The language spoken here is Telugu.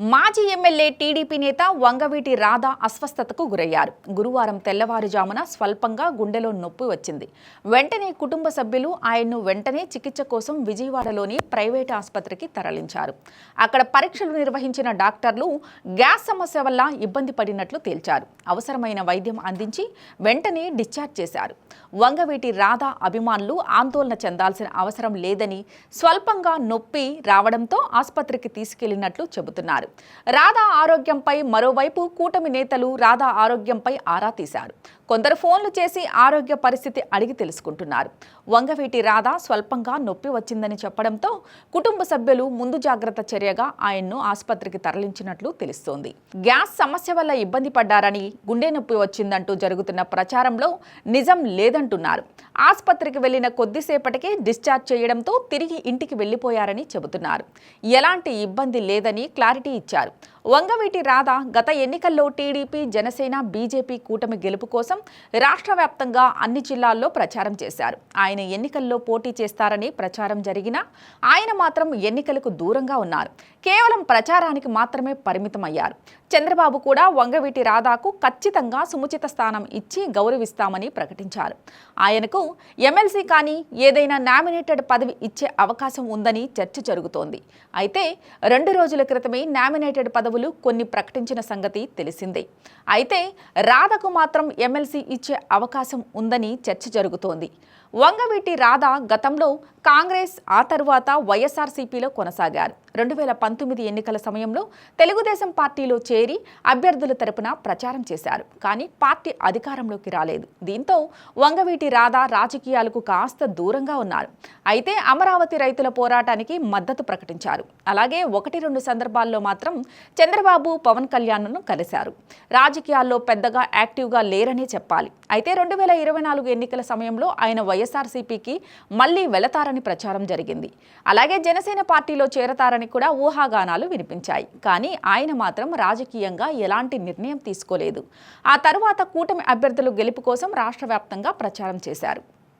మాజీ ఎమ్మెల్యే టీడీపీ నేత వంగవీటి రాధా అస్వస్థతకు గురయ్యారు. గురువారం తెల్లవారుజామున స్వల్పంగా గుండెలో నొప్పి వచ్చింది. వెంటనే కుటుంబ సభ్యులు ఆయన్ను వెంటనే చికిత్స కోసం విజయవాడలోని ప్రైవేట్ ఆసుపత్రికి తరలించారు. అక్కడ పరీక్షలు నిర్వహించిన డాక్టర్లు గ్యాస్ సమస్య వల్ల ఇబ్బంది పడినట్లు తేల్చారు. అవసరమైన వైద్యం అందించి వెంటనే డిశ్చార్జ్ చేశారు. వంగవీటి రాధా అభిమానులు ఆందోళన చెందాల్సిన అవసరం లేదని స్వల్పంగా నొప్పి రావడంతో ఆసుపత్రికి తీసుకెళ్ళినట్లు చెబుతున్నారు. రాధా ఆరోగ్యంపై మరోవైపు కూటమి నేతలు రాధా ఆరోగ్యంపై ఆరా తీశారు. కొందరు ఫోన్లు చేసి ఆరోగ్య పరిస్థితి అడిగి తెలుసుకుంటున్నారు. వంగవీటి రాధా స్వల్పంగా నొప్పి వచ్చిందని చెప్పడంతో కుటుంబ సభ్యులు ముందు జాగ్రత్త చర్యగా ఆయన్ను ఆసుపత్రికి తరలించినట్లు తెలుస్తోంది. గ్యాస్ సమస్య వల్ల ఇబ్బంది పడ్డారని గుండె నొప్పి వచ్చిందంటూ జరుగుతున్న ప్రచారంలో నిజం లేదంటున్నారు. ఆసుపత్రికి వెళ్ళిన కొద్దిసేపటికే డిశ్చార్జ్ చేయడంతో తిరిగి ఇంటికి వెళ్ళిపోయారని చెబుతున్నారు. ఎలాంటి ఇబ్బంది లేదని క్లారిటీ ఇచ్చారు. వంగవీటి రాధ గత ఎన్నికల్లో టీడీపీ జనసేన బీజేపీ కూటమి గెలుపు కోసం రాష్ట్ర వ్యాప్తంగా అన్ని జిల్లాల్లో ప్రచారం చేశారు. ఆయన ఎన్నికల్లో పోటీ చేస్తారని ప్రచారం జరిగినా ఆయన మాత్రం ఎన్నికలకు దూరంగా ఉన్నారు. కేవలం ప్రచారానికి మాత్రమే పరిమితమయ్యారు. చంద్రబాబు కూడా వంగవీటి రాధాకు ఖచ్చితంగా సముచిత స్థానం ఇచ్చి గౌరవిస్తామని ప్రకటించారు. ఆయనకు ఎమ్మెల్సీ కానీ ఏదైనా నామినేటెడ్ పదవి ఇచ్చే అవకాశం ఉందని చర్చ జరుగుతోంది. అయితే రెండు రోజుల క్రితమే నామినేటెడ్ పదవి పదవులు కొన్ని ప్రకటించిన సంగతి తెలిసిందే. అయితే రాధకు మాత్రం ఎమ్మెల్సీ ఇచ్చే అవకాశం ఉందని చర్చ జరుగుతోంది. వంగవీటి రాధ గతంలో కాంగ్రెస్ ఆ తరువాత వైఎస్ఆర్సీపీలో కొనసాగారు. రెండు వేల పంతొమ్మిది ఎన్నికల సమయంలో తెలుగుదేశం పార్టీలో చేరి అభ్యర్థుల తరపున ప్రచారం చేశారు. కానీ పార్టీ అధికారంలోకి రాలేదు. దీంతో వంగవీటి రాధ రాజకీయాలకు కాస్త దూరంగా ఉన్నారు. అయితే అమరావతి రైతుల పోరాటానికి మద్దతు ప్రకటించారు. అలాగే ఒకటి రెండు సందర్భాల్లో మాత్రం చంద్రబాబు పవన్ కళ్యాణ్ను కలిశారు. రాజకీయాల్లో పెద్దగా యాక్టివ్గా లేరనే చెప్పాలి. అయితే రెండు వేల ఇరవై నాలుగు ఎన్నికల సమయంలో ఆయన వైఎస్ఆర్సీపీకి మళ్ళీ వెళతారని ప్రచారం జరిగింది. అలాగే జనసేన పార్టీలో చేరతారని కూడా ఊహాగానాలు వినిపించాయి. కానీ ఆయన మాత్రం రాజకీయంగా ఎలాంటి నిర్ణయం తీసుకోలేదు. ఆ తరువాత కూటమి అభ్యర్థులు గెలుపు కోసం రాష్ట్ర వ్యాప్తంగా ప్రచారం చేశారు.